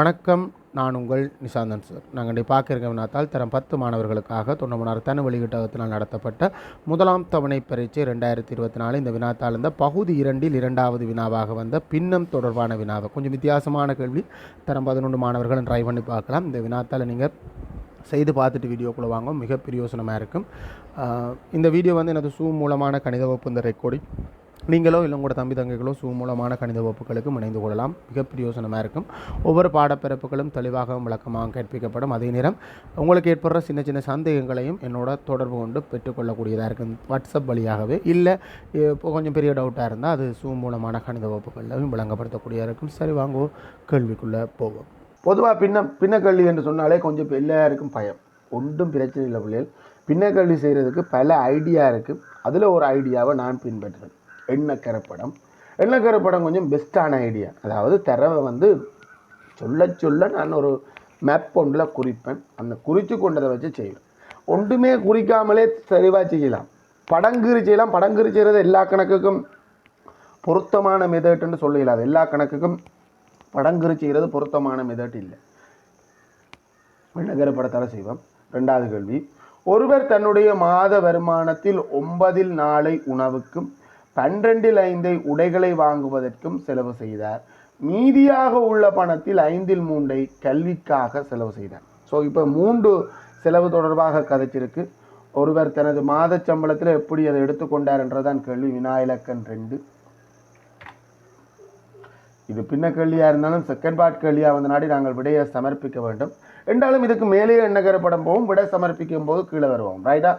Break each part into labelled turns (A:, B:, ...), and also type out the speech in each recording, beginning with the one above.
A: வணக்கம். நான் உங்கள் நிசாந்தன் சார். நாங்கள் இன்றைய பார்க்க வினாத்தால் தரம் பத்து மாணவர்களுக்காக தொண்டமனார் தன வெளியீட்டகத்தினால் நடத்தப்பட்ட முதலாம் தவணை பரீட்சை ரெண்டாயிரத்தி இருபத்தி நாலு இந்த வினாத்தால் இந்த பகுதி இரண்டில் இரண்டாவது வினாவாக வந்த பின்னம் தொடர்பான வினாவை. கொஞ்சம் வித்தியாசமான கேள்வி. தரம் பதினொன்று மாணவர்களும் ட்ரை பண்ணி பார்க்கலாம். இந்த வினாத்தால் நீங்கள் செய்து பார்த்துட்டு வீடியோக்குள்ளே வாங்க. மிக பிரயோசனமாக இருக்கும். இந்த வீடியோ வந்து எனது சூ மூலமான கணித வகுப்பு இந்த ரெக்கார்டிங் நீங்களோ இல்லை உங்களோட தம்பி தங்கைகளோ சுமூலமான கணித வகுப்புகளுக்கும் இணைந்து கொள்ளலாம். மிக பிரயோசனமாக இருக்கும். ஒவ்வொரு பாடப்பிறப்புகளும் தெளிவாகவும் விளக்கமாகவும் கற்பிக்கப்படும் அதே நேரம் உங்களுக்கு ஏற்படுற சின்ன சின்ன சந்தேகங்களையும் என்னோட தொடர்பு கொண்டு பெற்றுக்கொள்ளக்கூடியதாக இருக்கும். வாட்ஸ்அப் வழியாகவே இல்லை இப்போ கொஞ்சம் பெரிய டவுட்டாக இருந்தால் அது சூ மூலமான கணித வகுப்புகளிலும் விளங்கப்படுத்தக்கூடியதாக இருக்கும் சரி வாங்குவோம் கேள்விக்குள்ளே போவோம். பொதுவாக பின்ன பின்னக்கல்வி என்று சொன்னாலே கொஞ்சம் இப்ப எல்லாருக்கும் பயம். ஒன்றும் பிரச்சனை இல்லை பிள்ளைகள் பின்னக்கல்வி செய்கிறதுக்கு பல ஐடியா இருக்குது அதில் ஒரு ஐடியாவை நான் பின்பற்றுறேன் எண்ணக்கரைப்படம். எண்ணக்கரைப்படம் கொஞ்சம் பெஸ்ட்டான ஐடியா அதாவது தரவை வந்து சொல்ல சொல்ல நான் ஒரு மேப் ஒன்றில் குறிப்பேன். அந்த குறித்து கொண்டதை வச்சு செய்வேன். ஒன்றுமே குறிக்காமலே தெளிவாக செய்யலாம். படங்குறி செய்யலாம். படங்குறி செய்கிறது எல்லா கணக்குக்கும் பொருத்தமான மெதட்னு அது எல்லா கணக்குக்கும் படங்குறி செய்கிறது பொருத்தமான மெதட் இல்லை. விண்ணகர படத்தால் செய்வோம். ரெண்டாவது கேள்வி. ஒருவர் தன்னுடைய மாத வருமானத்தில் ஒன்பதில் நாளை உணவுக்கும் பன்னிரெண்டில் ஐந்தை உடைகளை வாங்குவதற்கும் செலவு செய்தார். மீதியாக உள்ள பணத்தில் ஐந்தில் மூன்றை கல்விக்காக செலவு செய்தார். ஸோ இப்போ மூன்று செலவு தொடர்பாக கதைச்சிருக்கு. ஒருவர் தனது மாத சம்பளத்தில் எப்படி அதை எடுத்துக்கொண்டார் என்றதான் கேள்வி. வினாயிலக்கன் ரெண்டு. இது பின்ன கேள்வியாக இருந்தாலும் செகண்ட் பார்ட் கேள்வியாக வந்த நாடி நாங்கள் விடையை சமர்ப்பிக்க வேண்டும். என்றாலும் இதுக்கு மேலேயே எண்ணகர படம் போகும். விடை சமர்ப்பிக்கும் போது கீழே வருவோம். ரைட்டா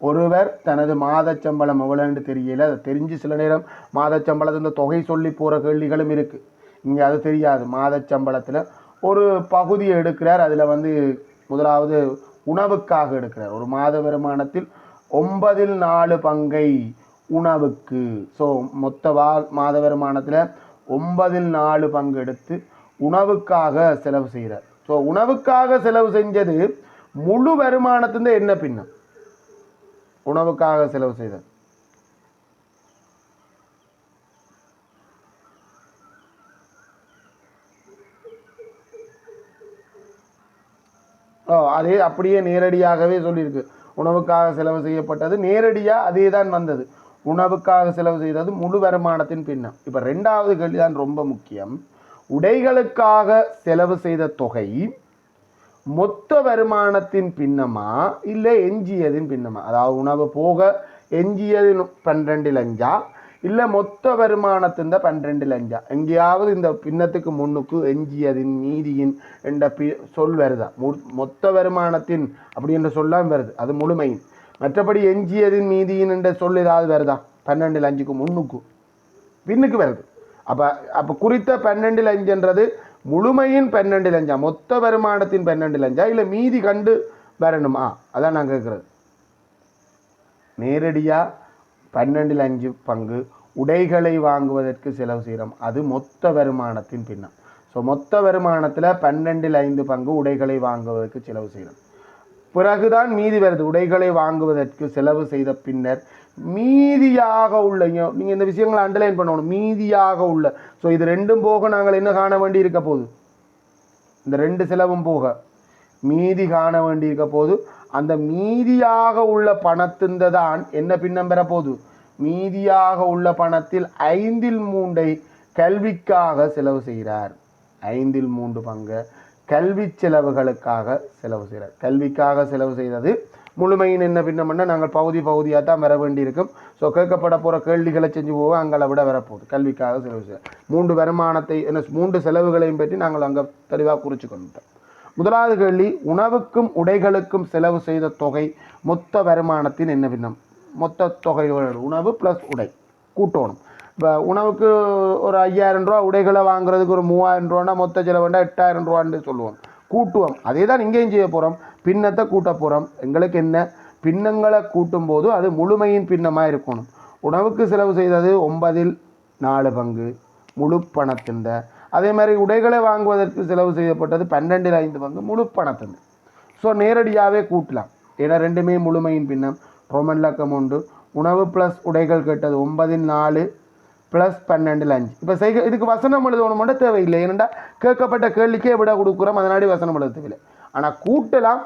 A: ஒருவர் தனது மாத சம்பளம் எவ்வளோன்னு தெரியல. அதை தெரிஞ்சு சில நேரம் மாத சம்பளத்தின் தொகை சொல்லி போகிற கேள்விகளும் இருக்குது இங்கே அது தெரியாது. மாத சம்பளத்தில் ஒரு பகுதியை எடுக்கிறார். அதில் வந்து முதலாவது உணவுக்காக எடுக்கிறார். ஒரு மாத வருமானத்தில் ஒன்பதில் நாலு பங்கை உணவுக்கு. ஸோ மொத்த வா மாத வருமானத்தில் ஒன்பதில் நாலு பங்கு எடுத்து உணவுக்காக செலவு செய்கிறார். ஸோ உணவுக்காக செலவு செஞ்சது முழு வருமானத்துலேருந்து என்ன பின்னம்? உணவுக்காக செலவு செய்தது. ஓ அதே அப்படியே நேரடியாகவே சொல்லியிருக்கு. உணவுக்காக செலவு செய்யப்பட்டது. நேரடியாக அதே தான் வந்தது. உணவுக்காக செலவு செய்தது முழு வருமானத்தின் பின்னம். இப்போ ரெண்டாவது கேள்வி தான் ரொம்ப முக்கியம். உடைகளுக்காக செலவு செய்த தொகை மொத்த வருமானத்தின் பின்னமா இல்லை எஞ்சியதின் பின்னமா? அதாவது உணவு போக எஞ்சியதின் பன்னிரெண்டு லஞ்சா இல்லை மொத்த வருமானத்தின் பன்னிரெண்டு லஞ்சா எங்கேயாவது இந்த பின்னத்துக்கு முன்னுக்கு எஞ்சியதின் மீதியின் என்ற பி சொல் வருதா? மொத்த வருமானத்தின் அப்படி என்ற சொல்லாம் வருது. அது முழுமையின். மற்றபடி எஞ்சியதின் மீதியின் என்ற சொல் ஏதாவது வருதா? பன்னெண்டு லஞ்சுக்கு முன்னுக்கு. பின்னுக்கு வருது. அப்போ அப்போ குறித்த பன்னெண்டு லஞ்சன்றது முழுமையின் பன்னெண்டு லஞ்சம் மொத்த வருமானத்தின் பன்னெண்டு லஞ்சம் இல்லை மீதி கண்டு வரணுமா? அதான் நான் கேட்குறது நேரடியாக பன்னெண்டில் அஞ்சு பங்கு உடைகளை வாங்குவதற்கு செலவு செய்கிறோம் அது மொத்த வருமானத்தின் பின்னம். ஸோ மொத்த வருமானத்தில் பன்னெண்டில் ஐந்து பங்கு உடைகளை வாங்குவதற்கு செலவு செய்கிறோம் பிறகுதான் மீதி வருது. உடைகளை வாங்குவதற்கு செலவு செய்த பின்னர் மீதியாக உள்ள நீங்கள் இந்த விஷயங்களை அண்டர்லைன் பண்ணணும். மீதியாக உள்ள. ஸோ இது ரெண்டும் போக நாங்கள் என்ன காண வேண்டி இருக்க போகுது? இந்த ரெண்டு செலவும் போக. மீதி காண வேண்டி இருக்க போது அந்த மீதியாக உள்ள பணத்தின் தான் என்ன பின்னம் பெற போகுது? மீதியாக உள்ள பணத்தில் ஐந்தில் மூன்றை கல்விக்காக செலவு செய்கிறார். ஐந்தில் மூன்று பங்கு. கல்வி செலவுகளுக்காக செலவு செய்கிறார். கல்விக்காக செலவு செய்தது முழுமையின் என்ன பின்னம்னா நாங்கள் பகுதி பகுதியாக தான் வர வேண்டியிருக்கும். ஸோ கேட்கப்பட போகிற கேள்விகளை செஞ்சு போக அங்களை விட வரப்போகுது. கல்விக்காக செலவு செய்ய மூன்று வருமானத்தை என்ன மூன்று செலவுகளையும் பற்றி நாங்கள் அங்கே தெளிவாக குறித்து கொண்டுட்டோம். முதலாவது கேள்வி உணவுக்கும் உடைகளுக்கும் செலவு செய்த தொகை மொத்த வருமானத்தின் என்ன பின்னம்? மொத்த தொகை உணவு ப்ளஸ் உடை. கூட்டணும். இப்போ உணவுக்கு ஒரு ஐயாயிரம் ரூபா உடைகளை வாங்குறதுக்கு ஒரு மூவாயிரம் ரூபான்னா மொத்த செலவுண்டா எட்டாயிரம் ரூபான்னு சொல்லுவோம். கூட்டுவோம். அதே தான் இங்கேயும் செய்ய போகிறோம் பின்னத்தை கூட்ட போகிறோம் எங்களுக்கு என்ன? பின்னங்களை கூட்டும் போது அது முழுமையின் பின்னமாக இருக்கணும். உணவுக்கு செலவு செய்தது ஒன்பதில் நாலு பங்கு. முழு பணத்தின் அதே மாதிரி உடைகளை வாங்குவதற்கு செலவு செய்யப்பட்டது பன்னெண்டில் ஐந்து பங்கு. முழு பணத்தின் ஸோ நேரடியாகவே கூட்டலாம். ஏன்னா ரெண்டுமே முழுமையின் பின்னம். ரோமன் லக்கம் உண்டு. உணவு ப்ளஸ் உடைகள் கேட்டது ஒன்பதில் நாலு ப்ளஸ் பன்னெண்டில் அஞ்சு. இப்போ செய்க இதுக்கு வசனம் எழுதணும் மட்டும் தேவையில்லை. ஏனெண்டா கேட்கப்பட்ட கேள்விக்கே விட கொடுக்குறோம். அதனாடி வசனம் எழுத தேவையில்லை ஆனால் கூட்டலாம்.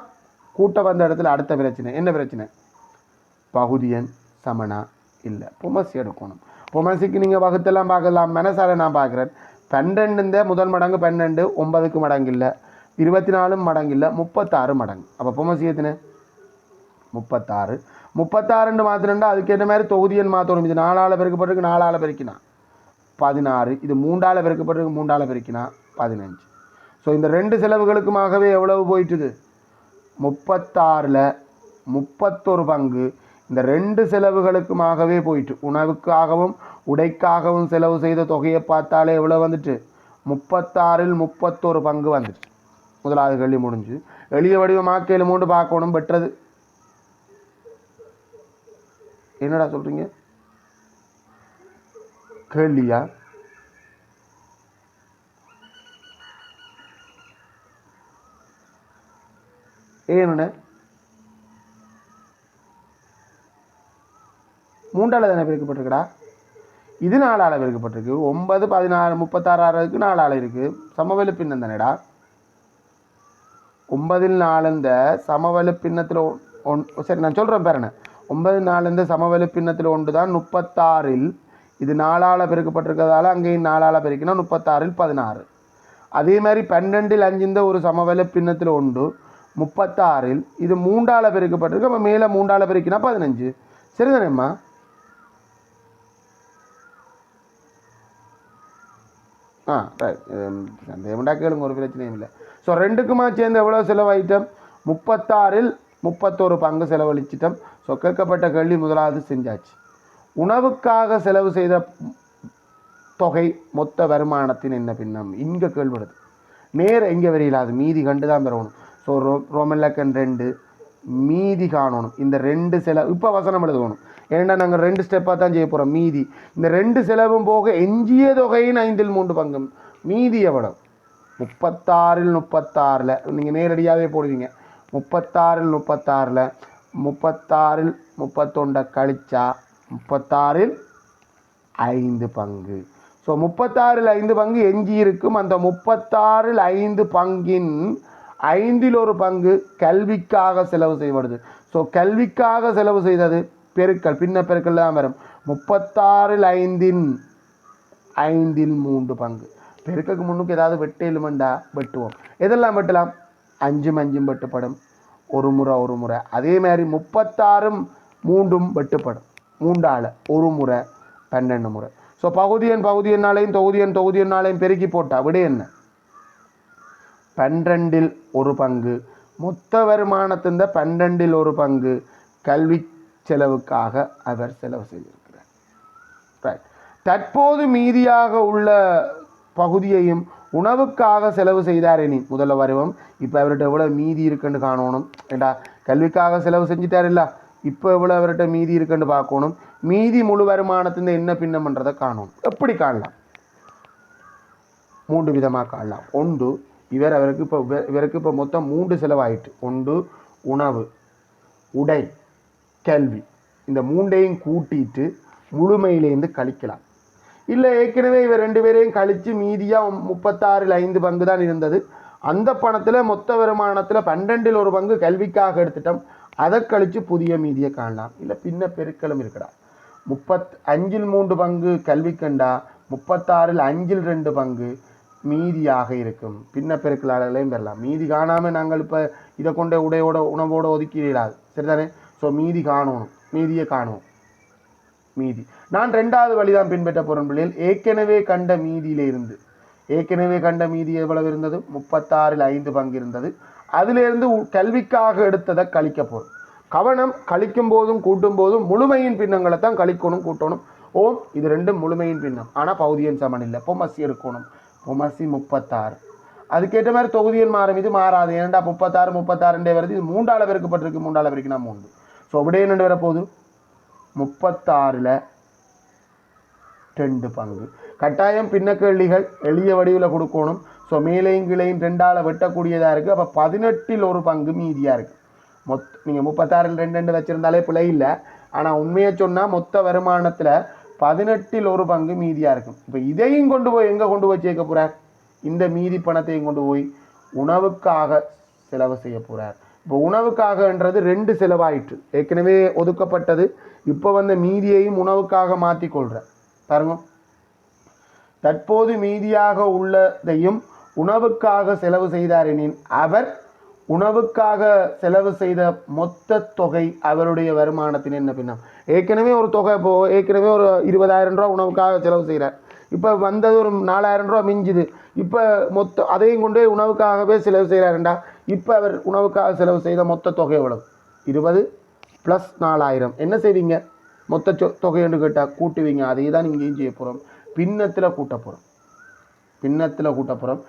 A: கூட்ட வந்த இடத்துல அடுத்த பிரச்சனை. என்ன பிரச்சனை? பகுதியன் சமனா இல்லை. பொமசி எடுக்கணும். பொமசிக்கு நீங்கள் வகுத்தெல்லாம் பார்க்கலாம். மனசால நான் பார்க்குறேன். பன்னெண்டுந்த முதல் மடங்கு பன்னெண்டு ஒன்பதுக்கு மடங்கு இல்லை. இருபத்தி நாலும் மடங்கு இல்லை. முப்பத்தாறு மடங்கு. அப்போ பொமசி எத்தனை? முப்பத்தாறு. முப்பத்தாறுண்டு மாத்திரண்டா அதுக்கேற்ற மாதிரி தொகுதியன் மாற்றணும் இது நாலால் பெருக்கப்பட்டிருக்கு நாலால் பெருக்கினா. பதினாறு. இது மூன்றால் பெருக்கப்பட்டிருக்கு மூன்றால் பெருக்கினா பதினஞ்சு. ஸோ இந்த ரெண்டு செலவுகளுக்குமாகவே எவ்வளவு போயிட்டுது? முப்பத்தாறில் முப்பத்தொரு பங்கு. இந்த ரெண்டு செலவுகளுக்குமாகவே போயிட்டு உணவுக்காகவும் உடைக்காகவும் செலவு செய்த தொகையை பார்த்தாலே எவ்வளோ வந்துட்டு? முப்பத்தாறில் முப்பத்தொரு பங்கு வந்துட்டு. முதலாவது கேள்வி முடிஞ்சு. எளிய வடிவமாக்கையில் மூன்று பார்க்கணும் பெற்றது. என்னடா சொல்கிறீங்க கேள்வியா? ஏனுண்ணே மூன்றாள் தானே பிரிக்கப்பட்டிருக்குடா? இது நாலாள் பிரிக்கப்பட்டிருக்கு. ஒன்பது பதினாறு முப்பத்தாறு முப்பத்தாறாயிரத்துக்கு ஆள் இருக்குது சமவெளி பின்னம் தானேடா? ஒன்பதில் நாலந்த சமவெளி பின்னத்தில் ஒன் சரி நான் சொல்கிறேன் பேரண்ணே. ஒன்பது நாலந்த சமவெளி பின்னத்தில் ஒன்று தான் முப்பத்தாறில். இது நாலால் பெருக்கப்பட்டிருக்கிறதால அங்கேயும் நாலால் பெருக்கினா முப்பத்தாறில் பதினாறு. அதே மாதிரி பன்னெண்டில் அஞ்சிந்த ஒரு சமவெளி பின்னத்தில் ஒன்று. முப்பத்தாறில் இது மூன்றால் பெருக்கப்பட்டிருக்கு. அப்போ மேலே மூன்றால் பெருக்கினா பதினஞ்சு. சரிதானேம்மா ஆ ரைட் சந்தேகம்டா கேளுங்க ஒரு பிரச்சனையும் இல்லை. ஸோ ரெண்டுக்குமா சேர்ந்து எவ்வளோ செலவாயிட்டோம்? முப்பத்தாறில் முப்பத்தோரு பங்கு செலவழிச்சிட்டோம். ஸோ கேட்கப்பட்ட கேள்வி முதலாவது செஞ்சாச்சு. உணவுக்காக செலவு செய்த தொகை மொத்த வருமானத்தின் என்ன பின்னம்? இங்கே கேள்விடுது நேர் எங்கே வரையில அது மீதி கண்டு தான் பெறணும். ஸோ ரோ ரோமன்லக்கன் ரெண்டு. மீதி காணணும். இந்த ரெண்டு செலவு இப்போ வசனம் எழுதணும். ஏன்னா நாங்கள் ரெண்டு ஸ்டெப்பாக தான் செய்ய போகிறோம் மீதி. இந்த ரெண்டு செலவும் போக எஞ்சிய தொகையின் ஐந்தில் மூன்று பங்கும். மீதி எவ்வளவு? முப்பத்தாறில் முப்பத்தாறில். நீங்கள் நேரடியாகவே போடுவீங்க. முப்பத்தாறில் முப்பத்தாறில். முப்பத்தாறில் முப்பத்தொண்டை கழிச்சா முப்பத்தாறில் ஐந்து பங்கு. ஸோ முப்பத்தாறில் ஐந்து பங்கு எஞ்சி இருக்கும் அந்த முப்பத்தாறில் ஐந்து பங்கின் ஐந்தில் ஒரு பங்கு கல்விக்காக செலவு செய்யப்படுது. ஸோ கல்விக்காக செலவு செய்தது பெருக்கள் பின்ன பெருக்கள் தான் வரும். முப்பத்தாறில் ஐந்தின் ஐந்தில் மூன்று பங்கு. பெருக்கக்கு முன்னுக்கு ஏதாவது வெட்டேலுமெண்டா வெட்டுவோம். எதெல்லாம் வெட்டலாம்? அஞ்சும் அஞ்சும் வெட்டுப்படும். ஒரு முறை ஒரு முறை. அதே மாதிரி முப்பத்தாறும் மூன்றும் வெட்டுப்படும். மூன்றால் ஒரு முறை பன்னெண்டு முறை. ஸோ பகுதியன் பகுதியனாலையும் தொகுதியன் தொகுதியனாலையும் பெருக்கி போட்டால் விட என்ன? பன்னிரெண்டில் ஒரு பங்கு. மொத்த வருமானத்தின் பன்னிரெண்டில் ஒரு பங்கு. கல்வி செலவுக்காக அவர் செலவு செய்திருக்கிறார். ரைட் தற்போது மீதியாக உள்ள பகுதியையும் உணவுக்காக செலவு செய்தார் இனி. முதல்ல வருவோம். இப்போ அவர்கிட்ட எவ்வளோ மீதி இருக்குன்னு காணணும். ஏண்டா கல்விக்காக செலவு செஞ்சிட்டார் இல்லை இப்போ எவ்வளோ அவர்கிட்ட மீதி இருக்குன்னு பார்க்கணும். மீதி முழு வருமானத்தின் என்ன பின்னம்ன்றதை காணணும். எப்படி காணலாம்? மூன்று விதமாக காணலாம். ஒன்று இவர் அவருக்கு இப்போ இவருக்கு இப்போ மொத்தம் மூன்று செலவாயிட்டு ஒன்று உணவு உடை கல்வி. இந்த மூண்டையும் கூட்டிட்டு முழுமையிலேருந்து கழிக்கலாம். இல்லை ஏற்கனவே இவர் ரெண்டு பேரையும் கழித்து மீதியாக முப்பத்தாறில் ஐந்து பங்கு தான் இருந்தது. அந்த பணத்தில் மொத்த வருமானத்தில் பன்னெண்டில் ஒரு பங்கு கல்விக்காக எடுத்துட்டோம். அதை கழித்து புதிய மீதியை காணலாம். இல்லை பின்ன பெருக்களும் இருக்கடா. முப்பத் அஞ்சில் மூன்று பங்கு கல்வி கண்டா முப்பத்தாறில் அஞ்சில் ரெண்டு பங்கு மீதியாக இருக்கும். பின்ன பெருக்கலாளர்களையும் பெறலாம். மீதி காணாமல் நாங்கள் இப்போ இதை கொண்ட உடையோட உணவோட ஒதுக்கிடாது சரிதானே? ஸோ மீதி காணணும். மீதியை காணுவோம் மீதி. நான் ரெண்டாவது வழிதான் பின்பற்ற போகிறேன் பிள்ளைகள். ஏற்கனவே கண்ட மீதியிலிருந்து ஏற்கனவே கண்ட மீதி எவ்வளவு இருந்தது? முப்பத்தாறில் ஐந்து பங்கு இருந்தது. அதிலிருந்து உ- கல்விக்காக எடுத்ததை கழிக்க போகிறோம் கவனம் கழிக்கும் போதும் கூட்டும் போதும் முழுமையின் பின்னங்களை தான் கழிக்கணும் கூட்டணும். ஓம் இது ரெண்டும் முழுமையின் பின்னம். ஆனால் பௌதியன் சமன் இல்லை. பொம்மசி எடுக்கணும் உமசி முப்பத்தாறு. அதுக்கேற்ற மாதிரி தொகுதியன் மாறும். இது மாறாது. ஏன்டா முப்பத்தாறு முப்பத்தாறுண்டே வருது. இது மூன்றால பெருக்கப்பட்டிருக்கு. மூன்றால பெருக்கினா மூன்று. ஸோ அப்படியே என்னண்டு வரப்போகுது? முப்பத்தாறில் ரெண்டு பங்கு. கட்டாயம் பின்னக்கேள்விகள் எளிய வடிவில் கொடுக்கணும். ஸோ மேலையும் கீழையும் ரெண்டால் வெட்டக்கூடியதாக இருக்குது அப்போ பதினெட்டில் ஒரு பங்கு மீதியாக இருக்குது மொத் நீங்கள் முப்பத்தாறில் ரெண்டு ரெண்டு வச்சுருந்தாலே பிழை இல்லை. ஆனால் உண்மையை சொன்னால் மொத்த வருமானத்தில் பதினெட்டில் ஒரு பங்கு மீதியாக இருக்கும். இப்போ இதையும் கொண்டு போய் எங்கே கொண்டு போய் சேர்க்க போகிறார் இந்த மீதி பணத்தையும் கொண்டு போய் உணவுக்காக செலவு செய்ய போகிறார் இப்போ உணவுக்காகன்றது ரெண்டு செலவாயிற்று. ஏற்கனவே ஒதுக்கப்பட்டது. இப்போ வந்த மீதியையும் உணவுக்காக மாற்றிக்கொள்கிறார் பாருங்க. தற்போது மீதியாக உள்ளதையும் உணவுக்காக செலவு செய்தார் எனின் அவர் உணவுக்காக செலவு செய்த மொத்த தொகை அவருடைய வருமானத்தின் என்ன பின்னம்? ஏற்கனவே ஒரு தொகை இப்போ ஏற்கனவே ஒரு இருபதாயிரம் ரூபா உணவுக்காக செலவு செய்கிறார் இப்போ வந்தது ஒரு நாலாயிரம் ரூபா மிஞ்சுது. இப்போ மொத்த அதையும் கொண்டு உணவுக்காகவே செலவு செய்கிறாருண்டா இப்போ அவர் உணவுக்காக செலவு செய்த மொத்த தொகை எவ்வளவு? இருபது ப்ளஸ் நாலாயிரம். என்ன செய்வீங்க? மொத்த சொ- தொகைன்னு கேட்டால் கூட்டுவீங்க. அதே தான் இங்கேயும் செய்ய போகிறோம் பின்னத்தில் கூட்ட போகிறோம் பின்னத்தில் கூட்ட போகிறோம்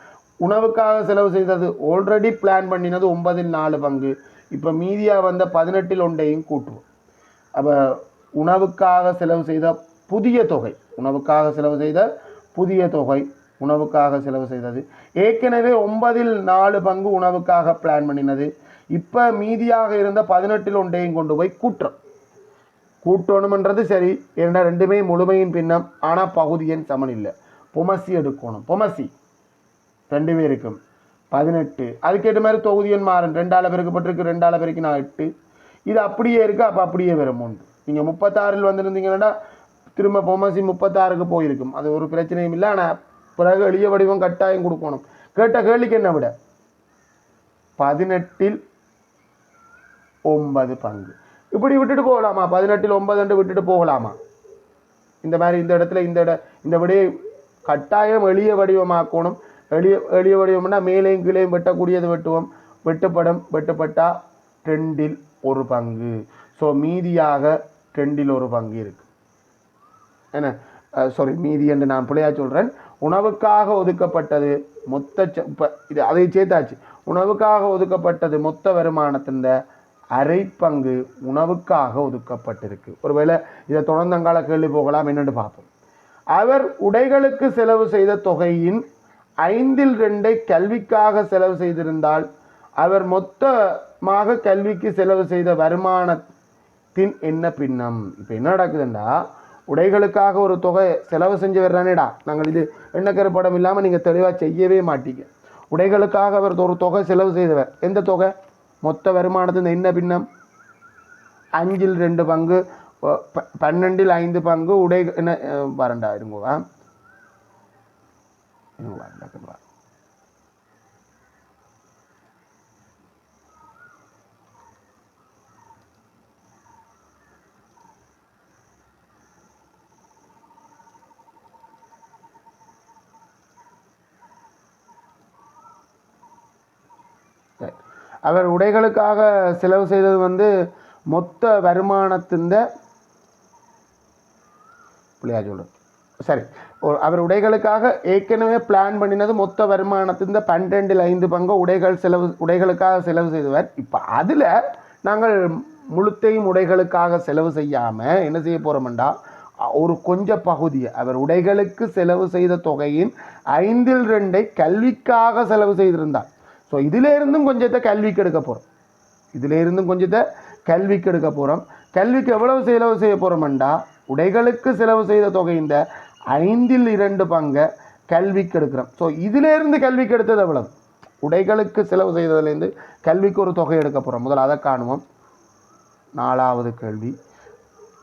A: உணவுக்காக செலவு செய்தது. ஆல்ரெடி பிளான் பண்ணினது ஒன்பதில் நாலு பங்கு. இப்போ மீதியாக வந்த பதினெட்டில் ஒன்றையும் கூட்டுவோம். அப்போ உணவுக்காக செலவு செய்த புதிய தொகை. உணவுக்காக செலவு செய்த புதிய தொகை உணவுக்காக செலவு செய்தது. ஏற்கனவே ஒன்பதில் நாலு பங்கு உணவுக்காக பிளான் பண்ணினது. இப்போ மீதியாக இருந்த பதினெட்டில் ஒன்றையும் கொண்டு போய் கூட்டுறோம். கூட்டணுமன்றது சரி. ஏன்னா ரெண்டுமே முழுமையின் பின்னம். ஆனால் பகுதியின் சமன் இல்லை. பொமசி எடுக்கணும். பொமசி. ரெண்டு பேருக்கும் பதினெட்டு. அதுக்கேற்ற மாதிரி தொகுதியன் மாறும். ரெண்டால் பெருக்கப்பட்டிருக்கு ரெண்டால் பெருக்கி நான் எட்டு. இது அப்படியே இருக்குது அப்போ அப்படியே வரும் உண்டு நீங்கள் முப்பத்தாறில் வந்திருந்தீங்கன்னா திரும்ப பொமசி முப்பத்தாறுக்கு போயிருக்கும். அது ஒரு பிரச்சனையும் இல்லை ஆனால் பிறகு எளிய வடிவம் கட்டாயம் கொடுக்கணும். கேட்ட கேள்விக்கு என்ன விட? பதினெட்டில் ஒன்பது பங்கு. இப்படி விட்டுட்டு போகலாமா? பதினெட்டில் ஒன்பதுன்ட்டு விட்டுட்டு போகலாமா? இந்த மாதிரி இந்த இடத்துல இந்த இட இந்த விடையை கட்டாயம் எளிய வடிவமாக்கணும். எளிய எளிய வடிவம்னா மேலேயும் கீழேயும் வெட்டக்கூடியது வெட்டுவோம். வெட்டுப்படம் வெட்டப்பட்டா ரெண்டில் ஒரு பங்கு. ஸோ மீதியாக ரெண்டில் ஒரு பங்கு இருக்கு. என்ன? சாரி மீதி என்று நான் பிள்ளையா சொல்கிறேன் உணவுக்காக ஒதுக்கப்பட்டது மொத்த ச- இது அதை சேர்த்தாச்சு. உணவுக்காக ஒதுக்கப்பட்டது மொத்த வருமானத்தின் அரை பங்கு உணவுக்காக ஒதுக்கப்பட்டிருக்கு. ஒருவேளை இதை தொடர்ந்தங்கால கேள்வி போகலாம் என்னென்னு பார்ப்போம். அவர் உடைகளுக்கு செலவு செய்த தொகையின் ஐந்தில் ரெண்டை கல்விக்காக செலவு செய்திருந்தால் அவர் மொத்தமாக கல்விக்கு செலவு செய்த வருமானத்தின் என்ன பின்னம்? இப்போ என்ன நடக்குதுண்டா? உடைகளுக்காக ஒரு தொகை செலவு செஞ்சு வர்றானேடா. நாங்கள் இது எண்ணக்கரு படம் இல்லாமல் நீங்கள் தெளிவாக செய்யவே மாட்டீங்க. உடைகளுக்காக அவர் ஒரு தொகை செலவு செய்தவர். எந்த தொகை? மொத்த வருமானத்தின் என்ன பின்னம்? அஞ்சில் ரெண்டு பங்கு ப- பன்னெண்டில் ஐந்து பங்கு உடை என்ன வரண்டா இருங்கோவா இருங்கோவா, டக்குனு வா. அவர் உடைகளுக்காக செலவு செய்தது வந்து மொத்த வருமானத்தின் பிள்ளையா சொல்கிறேன் சரி. அவர் உடைகளுக்காக ஏற்கனவே பிளான் பண்ணினது மொத்த வருமானத்தின் பன்னெண்டில் ஐந்து பங்கு உடைகள் செலவு உடைகளுக்காக செலவு செய்தவர். இப்போ அதில் நாங்கள் முழுத்தையும் உடைகளுக்காக செலவு செய்யாமல் என்ன செய்ய போகிறோம்டா ஒரு கொஞ்ச பகுதியை அவர் உடைகளுக்கு செலவு செய்த தொகையின் ஐந்தில் ரெண்டை கல்விக்காக செலவு செய்திருந்தார். ஸோ இதிலேருந்தும் கொஞ்சத்தை கல்விக்கு எடுக்க போகிறோம் இதிலேருந்தும் கொஞ்சத்தை கல்விக்கு எடுக்க போகிறோம் கல்விக்கு எவ்வளவு செலவு செய்ய போகிறோம்டா உடைகளுக்கு செலவு செய்த தொகை இந்த ஐந்தில் இரண்டு பங்கை கல்விக்கு எடுக்கிறோம். ஸோ இதிலேருந்து கல்விக்கு எடுத்தது எவ்வளவு? உடைகளுக்கு செலவு செய்ததுலேருந்து கல்விக்கு ஒரு தொகை எடுக்க போகிறோம் முதல் அதை காணுவோம். நாலாவது கேள்வி.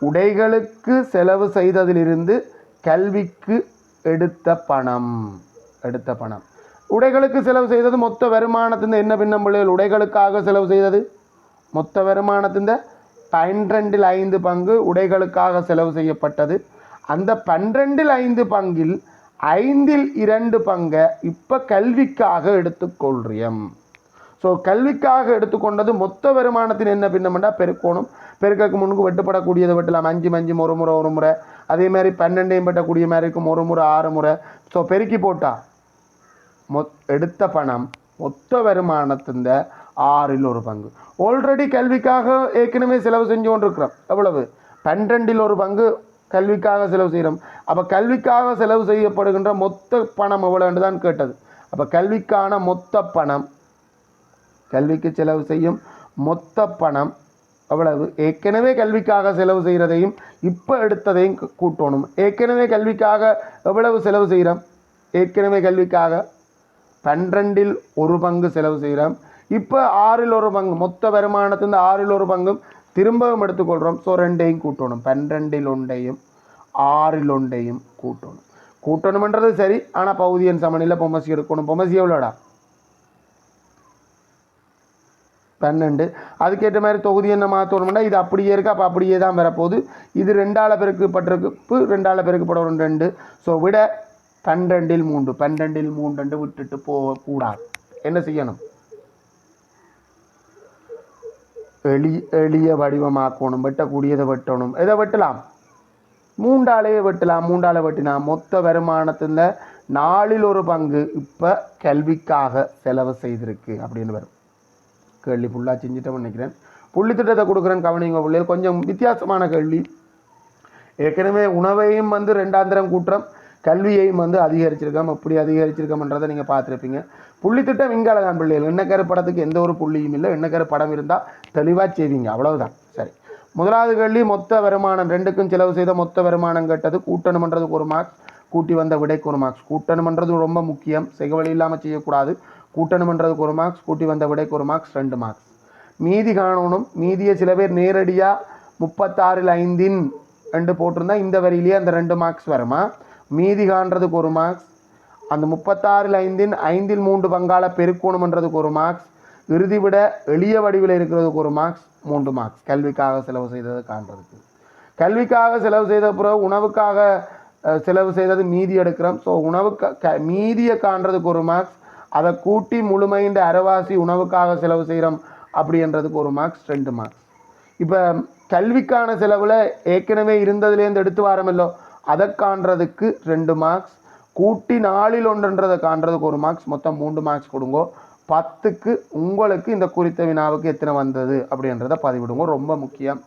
A: உடைகளுக்கு செலவு செய்ததிலிருந்து கல்விக்கு எடுத்த பணம். எடுத்த பணம். உடைகளுக்கு செலவு செய்தது மொத்த வருமானத்தின் என்ன பின்னம் பிள்ளைகள் உடைகளுக்காக செலவு செய்தது. மொத்த வருமானத்தின் பன்னிரெண்டில் ஐந்து பங்கு உடைகளுக்காக செலவு செய்யப்பட்டது. அந்த பன்னிரெண்டில் ஐந்து பங்கில் ஐந்தில் இரண்டு பங்கை இப்போ கல்விக்காக எடுத்துக்கொள்றியம் ஸோ கல்விக்காக எடுத்துக்கொண்டது மொத்த வருமானத்தின் என்ன பின்னமெண்டா பெருக்கோணும். பெருக்கக்கு முன்னுக்கு வெட்டுப்படக்கூடியதை வெட்டலாம். அஞ்சு அஞ்சு ஒரு முறை ஒரு முறை. அதே மாதிரி பன்னெண்டையும் வெட்டக்கூடிய மாதிரி இருக்கும். ஒரு முறை ஆறு முறை. ஸோ பெருக்கி போட்டா மொத் எடுத்த பணம் மொத்த வருமானத்தின் ஆறில் ஒரு பங்கு. ஆல்ரெடி கல்விக்காக ஏற்கனவே செலவு செஞ்சு கொண்டிருக்கிறோம். எவ்வளவு? பன்னிரெண்டில் ஒரு பங்கு கல்விக்காக செலவு செய்கிறோம். அப்போ கல்விக்காக செலவு செய்யப்படுகின்ற மொத்த பணம் எவ்வளோன்னு தான் கேட்டது. அப்போ கல்விக்கான மொத்த பணம் கல்விக்கு செலவு செய்யும் மொத்த பணம் அவ்வளவு ஏற்கனவே கல்விக்காக செலவு செய்கிறதையும் இப்போ எடுத்ததையும் கூட்டணும். ஏற்கனவே கல்விக்காக எவ்வளவு செலவு செய்கிறோம்? ஏற்கனவே கல்விக்காக பன்னிரெண்டில் ஒரு பங்கு செலவு செய்கிறோம். இப்போ ஆறில் ஒரு பங்கு மொத்த வருமானத்திலிருந்து ஆறில் ஒரு பங்கும் திரும்பவும் எடுத்துக்கொள்கிறோம் ஸோ ரெண்டையும் கூட்டணும். பன்னிரெண்டில் ஒன்றையும் ஆறில் ஒன்றையும் கூட்டணும். கூட்டணுமன்றது சரி ஆனால் பகுதியன் சமனில் பொமசி எடுக்கணும். பொமசி எவ்வளோடா? பன்னெண்டு. அதுக்கேற்ற மாதிரி தொகுதி என்ன மாற்றணும்னா இது அப்படியே இருக்குது அப்போ அப்படியே தான் வரப்போகுது. இது ரெண்டாள பெருக்கப்பட்டிருக்கு ரெண்டால பெருக்கப்படணும் ரெண்டு. ஸோ விட பன்னெண்டில் மூன்று. பன்னெண்டில் மூன்று விட்டுட்டு போகக்கூடாது. என்ன செய்யணும்? எளி எளிய வடிவமாக்கணும் வெட்டக்கூடியதை வெட்டணும். எதை வெட்டலாம்? மூண்டாலேயே வெட்டலாம். மூண்டால வெட்டினா மொத்த வருமானத்தில் நாளில் ஒரு பங்கு இப்போ கல்விக்காக செலவு செய்திருக்கு அப்படின்னு வரும். கேள்வி ஃபுல்லாக செஞ்சுட்டோம்னு நினைக்கிறேன். புள்ளி திட்டத்தை கொடுக்குறேன் கவனிங்க பிள்ளைகள் கொஞ்சம் வித்தியாசமான கேள்வி. ஏற்கனவே உணவையும் வந்து ரெண்டாந்திரம் கூட்டம் கல்வியையும் வந்து அதிகரிச்சிருக்கோம். எப்படி அதிகரிச்சிருக்கோம்ன்றதை நீங்கள் பார்த்துருப்பீங்க. புள்ளி திட்டம் இங்கால தான் பிள்ளைகள். எண்ணக்கரை படத்துக்கு எந்த ஒரு புள்ளியும் இல்லை. எண்ணக்கரை படம் இருந்தால் தெளிவாக செய்வீங்க. அவ்வளவுதான். சரி. முதலாவது கேள்வி மொத்த வருமானம். ரெண்டுக்கும் செலவு செய்த மொத்த வருமானம் கேட்டது கூட்டணுமன்றதுக்கு ஒரு மார்க்ஸ் கூட்டி வந்த விடைக்கு ஒரு மார்க்ஸ் கூட்டணுமன்றது ரொம்ப முக்கியம். செகவழி இல்லாமல் செய்யக்கூடாது. கூட்டணுமன்றதுக்கு ஒரு மார்க்ஸ் கூட்டி வந்த விடைக்கு ஒரு மார்க்ஸ் ரெண்டு மார்க்ஸ் மீதி காணணும். மீதியை சில பேர் நேரடியாக முப்பத்தாறில் ஐந்தின் ரெண்டு போட்டிருந்தா இந்த வரியிலேயே அந்த ரெண்டு மார்க்ஸ் வருமா? மீதி காண்றதுக்கு ஒரு மார்க்ஸ் அந்த முப்பத்தாறில் ஐந்தின் ஐந்தில் மூன்று பங்காள பெருக்கணுமன்றதுக்கு ஒரு மார்க்ஸ் இறுதி விட எளிய வடிவில் இருக்கிறதுக்கு ஒரு மார்க்ஸ் மூன்று மார்க்ஸ் கல்விக்காக செலவு செய்தது காண்றதுக்கு கல்விக்காக செலவு செய்த பிறகு உணவுக்காக செலவு செய்தது மீதி எடுக்கிறோம். ஸோ உணவுக்கு க மீதியை காண்றதுக்கு ஒரு மார்க்ஸ் அதை கூட்டி முழுமையின் அரைவாசி உணவுக்காக செலவு செய்கிறோம் அப்படின்றதுக்கு ஒரு மார்க்ஸ் ரெண்டு மார்க்ஸ் இப்போ கல்விக்கான செலவில் ஏற்கனவே இருந்ததுலேருந்து எடுத்து வாரமில்லோ அதை காண்றதுக்கு ரெண்டு மார்க்ஸ் கூட்டி நாலில் ஒன்றுன்றதை காண்றதுக்கு ஒரு மார்க்ஸ் மொத்தம் மூன்று மார்க்ஸ் கொடுங்கோ. பத்துக்கு உங்களுக்கு இந்த குறித்த வினாவுக்கு எத்தனை வந்தது அப்படின்றத பதிவிடுங்க. ரொம்ப முக்கியம்.